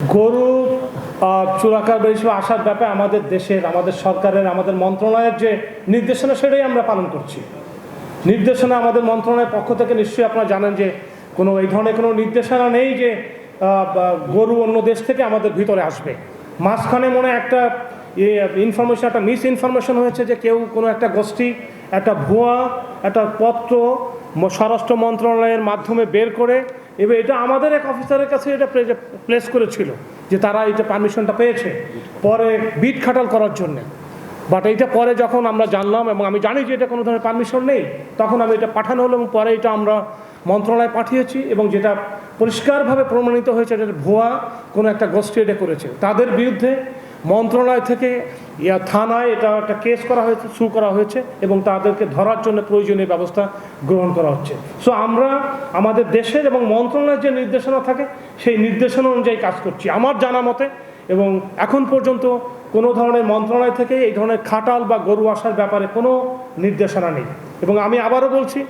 গরু চোরাকার হিসেবে আসার ব্যাপারে আমাদের দেশের, আমাদের সরকারের, আমাদের মন্ত্রণালয়ের যে নির্দেশনা, সেটাই আমরা পালন করছি। নির্দেশনা আমাদের মন্ত্রণালয়ের পক্ষ থেকে নিশ্চয়ই আপনারা জানেন যে কোনো, এই ধরনের কোনো নির্দেশনা নেই যে গরু অন্য দেশ থেকে আমাদের ভিতরে আসবে। মাঝখানে মনে একটা ইনফরমেশন একটা মিস ইনফরমেশন হয়েছে যে কেউ কোনো একটা গোষ্ঠী, একটা ভুয়া, একটা পত্র স্বরাষ্ট্র মন্ত্রণালয়ের মাধ্যমে বের করে এবার এটা আমাদের এক অফিসারের কাছে এটা প্লেস করেছিল যে তারা এটা পারমিশনটা পেয়েছে পরে বিট খাটাল করার জন্যে। বাট এইটা পরে যখন আমরা জানলাম এবং আমি জানি যে এটা কোনো ধরনের পারমিশন নেই, তখন আমি এটা পাঠানো হলো এবং পরে এটা আমরা মন্ত্রণালয়ে পাঠিয়েছি এবং যেটা পরিষ্কারভাবে প্রমাণিত হয়েছে, এটা ভুয়া, কোনো একটা গোষ্ঠী এটা করেছে। তাদের বিরুদ্ধে মন্ত্রণালয় থেকে ইয়া থানায় এটা একটা কেস করা হয়েছে শু করা হয়েছে এবং তাদেরকে ধরার জন্য প্রয়োজনীয় ব্যবস্থা গ্রহণ করা হচ্ছে। সো আমরা আমাদের দেশের এবং মন্ত্রণালয়ের যে নির্দেশনা থাকে, সেই নির্দেশনা অনুযায়ী কাজ করছি। আমার জানা মতে এবং এখন পর্যন্ত কোনো ধরনের মন্ত্রণালয় থেকে এই ধরনের খাটাল বা গরু আসার ব্যাপারে কোনো নির্দেশনা নেই। এবং আমি আবারও বলছি,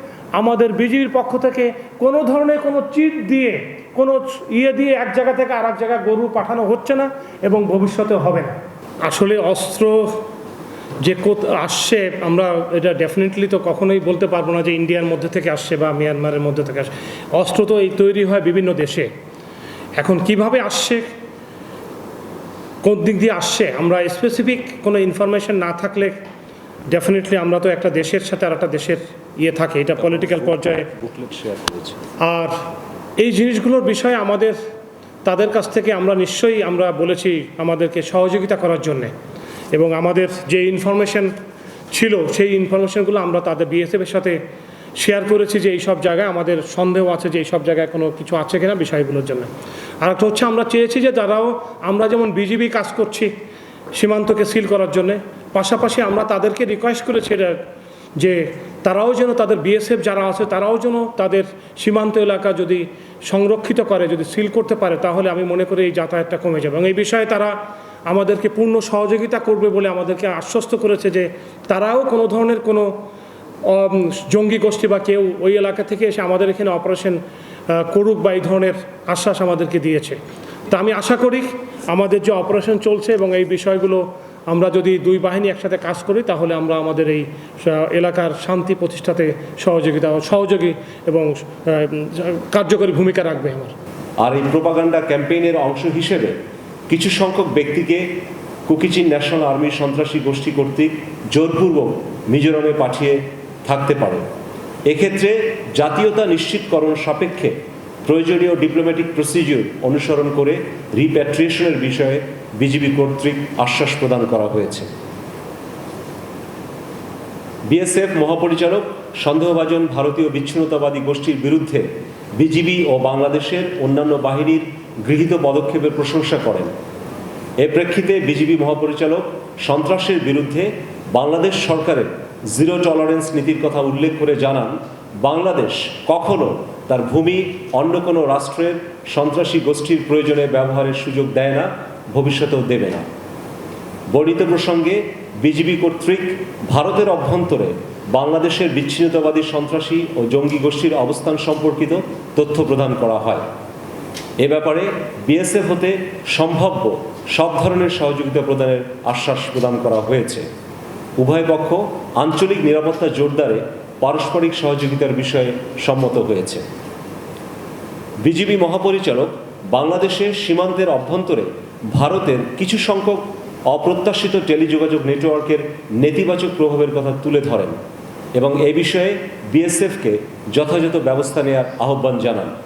আমাদের বিজিবির পক্ষ থেকে কোনো ধরনের কোনো চিট দিয়ে, কোনো ইয়ে দিয়ে এক জায়গা থেকে আর এক জায়গায় গরু পাঠানো হচ্ছে না এবং ভবিষ্যতে হবে না। আসলে অস্ত্র যে কোথ আসছে আমরা এটা ডেফিনেটলি তো কখনোই বলতে পারব না যে ইন্ডিয়ার মধ্যে থেকে আসছে বা মিয়ানমারের মধ্যে থেকে আসছে। অস্ত্র তো এই তৈরি হয় বিভিন্ন দেশে। এখন কীভাবে আসছে? কোন দিক দিয়ে আসছে? আমরা স্পেসিফিক কোনো ইনফরমেশন না থাকলে ডেফিনেটলি আমরা তো একটা দেশের সাথে আর একটা দেশের ইয়ে থাকে এটা পলিটিক্যাল পর্যায়ে। বুকলেট শেয়ার করেছে। আর এই জিনিসগুলোর বিষয়ে আমাদের তাদের কাছ থেকে আমরা নিশ্চয়ই আমরা বলেছি আমাদেরকে সহযোগিতা করার জন্যে। এবং আমাদের যে ইনফরমেশন ছিল, সেই ইনফরমেশনগুলো আমরা তাদের বিএসএফের সাথে শেয়ার করেছি যে এই সব জায়গায় আমাদের সন্দেহ আছে যে এই সব জায়গায় কোনো কিছু আছে কিনা বিষয়গুলোর জন্য। আর একটা হচ্ছে আমরা চেয়েছি যে তারাও, আমরা যেমন বিজিবি কাজ করছি সীমান্তকে সিল করার জন্যে, পাশাপাশি আমরা তাদেরকে রিকোয়েস্ট করেছি যে তারাও যেন তাদের বিএসএফ যারা আছে, তারাও যেন তাদের সীমান্ত এলাকা যদি সংরক্ষিত করে, যদি সিল করতে পারে, তাহলে আমি মনে করি এই যাতায়াতটা কমে যাবে। এবং এই বিষয়ে তারা আমাদেরকে পূর্ণ সহযোগিতা করবে বলে আমাদেরকে আশ্বস্ত করেছে যে তারাও কোনো ধরনের কোনো জঙ্গি গোষ্ঠী বা কেউ ওই এলাকা থেকে এসে আমাদের এখানে অপারেশন করুক বা এই ধরনের আশ্বাস আমাদেরকে দিয়েছে। তা আমি আশা করি আমাদের যে অপারেশন চলছে এবং এই বিষয়গুলো আমরা যদি দুই বাহিনী একসাথে কাজ করি, তাহলে আমরা আমাদের এই এলাকার শান্তি প্রতিষ্ঠাতে সহযোগিতা, সহযোগী এবং কার্যকরী ভূমিকা রাখবে আমার। আর এই প্রোপাগান্ডা ক্যাম্পেইনের অংশ হিসেবে কিছু সংখ্যক ব্যক্তিকে কুকিচিন ন্যাশনাল আর্মির সন্ত্রাসী গোষ্ঠী কর্তৃক জোরপূর্বক মিজোরামে পাঠিয়ে থাকতে পারে। এক্ষেত্রে জাতীয়তা নিশ্চিতকরণ সাপেক্ষে প্রয়োজনীয় ডিপ্লোম্যাটিক প্রসিজিওর অনুসরণ করে রিপ্যাট্রিয়েশনের বিষয়ে বিজিবি কর্তৃক আশ্বাস প্রদান করা হয়েছে। বিএসএফ মহাপরিচালক সন্দেহভাজন ভারতীয় বিচ্ছিন্নতাবাদী গোষ্ঠীর বিরুদ্ধে বিজিবি ও বাংলাদেশের অন্যান্য বাহিনীর গৃহীত পদক্ষেপের প্রশংসা করেন। এ প্রেক্ষিতে বিজিবি মহাপরিচালক সন্ত্রাসের বিরুদ্ধে বাংলাদেশ সরকারের জিরো টলারেন্স নীতির কথা উল্লেখ করে জানান, বাংলাদেশ কখনো তার ভূমি অন্য কোনো রাষ্ট্রের সন্ত্রাসী গোষ্ঠীর প্রয়োজনে ব্যবহারের সুযোগ দেয় না ভবিষ্যতেও দেবে না। বর্ণিত প্রসঙ্গে বিজিবি কর্তৃক ভারতের অভ্যন্তরে বাংলাদেশের বিচ্ছিন্নতাবাদী সন্ত্রাসী ও জঙ্গি গোষ্ঠীর অবস্থান সম্পর্কিত তথ্য প্রদান করা হয়। এ ব্যাপারে বিএসএফ হতে সম্ভাব্য সব ধরনের সহযোগিতা প্রদানের আশ্বাস প্রদান করা হয়েছে। উভয় পক্ষ আঞ্চলিক নিরাপত্তা জোরদারে পারস্পরিক সহযোগিতার বিষয়ে সম্মত হয়েছে। বিজিবি মহাপরিচালক বাংলাদেশের সীমান্তের অভ্যন্তরে ভারতের কিছু সংখ্যক অপ্রত্যাশিত টেলিযোগাযোগ নেটওয়ার্কের নেতিবাচক প্রভাবের কথা তুলে ধরেন এবং এ বিষয়ে বিএসএফকে যথাযথ ব্যবস্থা নেওয়ার আহ্বান জানান।